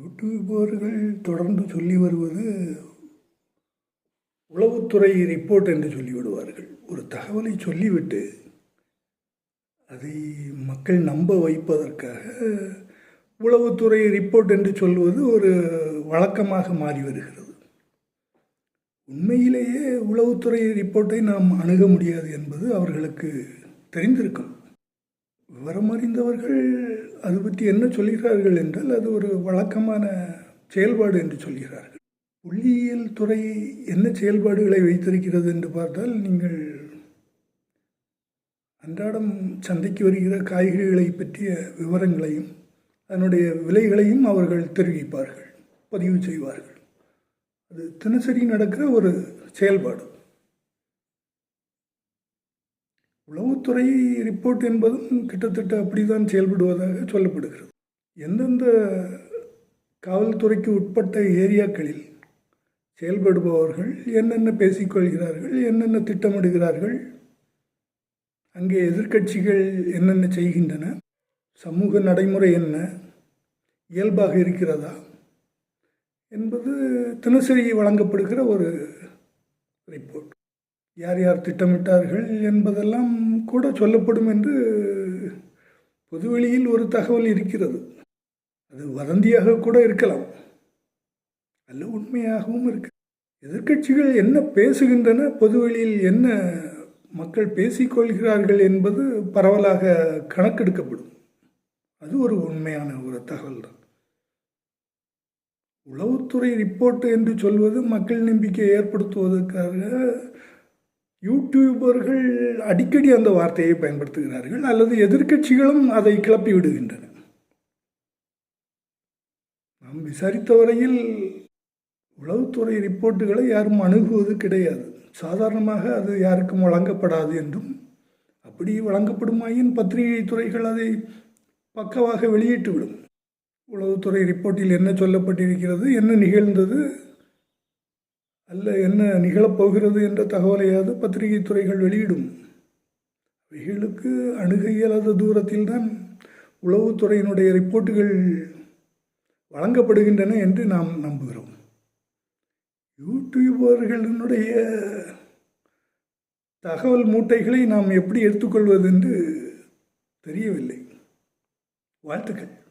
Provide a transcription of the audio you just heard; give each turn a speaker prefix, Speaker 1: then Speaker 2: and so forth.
Speaker 1: யூடியூபர்கள் தொடர்ந்து சொல்லி வருவது உளவுத்துறை ரிப்போர்ட் என்று சொல்லிவிடுவார்கள் ஒரு தகவலை சொல்லிவிட்டு அதை மக்கள் நம்ப வைப்பதற்காக உளவுத்துறை ரிப்போர்ட் என்று சொல்வது ஒரு வழக்கமாக மாறி வருகிறது. உண்மையிலேயே உளவுத்துறை ரிப்போர்ட்டை நாம் அணுக முடியாது என்பது அவர்களுக்கு தெரிந்திருக்கும். விவரம் அறிந்தவர்கள் அது பற்றி என்ன சொல்கிறார்கள் என்றால் அது ஒரு வழக்கமான செயல்பாடு என்று சொல்கிறார்கள். புள்ளியியல் துறை என்ன செயல்பாடுகளை வைத்திருக்கிறது என்று பார்த்தால் நீங்கள் அன்றாடம் சந்தைக்கு வருகிற காய்கறிகளை பற்றிய விவரங்களையும் அதனுடைய விலைகளையும் அவர்கள் தெரிவிப்பார்கள் பதிவு செய்வார்கள். அது தினசரி நடக்கிற ஒரு செயல்பாடு. உளவுத்துறை ரிப்போர்ட் என்பதும் கிட்டத்தட்ட அப்படிதான் செயல்படுவதாக சொல்லப்படுகிறது. எந்தெந்த காவல்துறைக்கு உட்பட்ட ஏரியாக்களில் செயல்படுபவர்கள் என்னென்ன பேசிக்கொள்கிறார்கள் என்னென்ன திட்டமிடுகிறார்கள் அங்கே எதிர்க்கட்சிகள் என்னென்ன செய்கின்றன சமூக நடைமுறை என்ன இயல்பாக இருக்கிறதா என்பது தினசரி வழங்கப்படுகிற ஒரு ரிப்போர்ட் யார் யார் திட்டமிட்டார்கள் என்பதெல்லாம் கூட சொல்லப்படும் என்று பொதுவெளியில் ஒரு தகவல் இருக்கிறது. அது வதந்தியாக கூட இருக்கலாம். அல்ல உண்மையாகவும் இருக்கு. எதிர்க்கட்சிகள் என்ன பேசுகின்றன பொதுவெளியில் என்ன மக்கள் பேசிக்கொள்கிறார்கள் என்பது பரவலாக கணக்கெடுக்கப்படும். அது ஒரு உண்மையான ஒரு தகவல் தான். உளவுத்துறை ரிப்போர்ட் என்று சொல்வது மக்கள் நம்பிக்கை ஏற்படுத்துவதற்காக யூடியூபர்கள் அடிக்கடி அந்த வார்த்தையை பயன்படுத்துகிறார்கள் அல்லது எதிர்க்கட்சிகளும் அதை கிளப்பி விடுகின்றன. நாம் விசாரித்த வரையில் உளவுத்துறை ரிப்போர்ட்டுகளை யாரும் அணுகுவது கிடையாது. சாதாரணமாக அது யாருக்கும் வழங்கப்படாது என்றும் அப்படி வழங்கப்படுமாயின் பத்திரிகை துறைகள் அதை பக்கவாக வெளியிட்டுவிடும் உளவுத்துறை ரிப்போர்ட்டில் என்ன சொல்லப்பட்டிருக்கிறது என்ன நிகழ்ந்தது அல்ல என்ன நிகழப்போகிறது என்ற தகவலையாவது பத்திரிகை துறைகள் வெளியிடும். அவைகளுக்கு அணுக இயலாத தூரத்தில் தான் உளவுத்துறையினுடைய ரிப்போர்ட்டுகள் வழங்கப்படுகின்றன என்று நாம் நம்புகிறோம். யூடியூபர்களினுடைய தகவல் மூட்டைகளை நாம் எப்படி எடுத்துக்கொள்வது என்று தெரியவில்லை. வாழ்த்துக்கள்.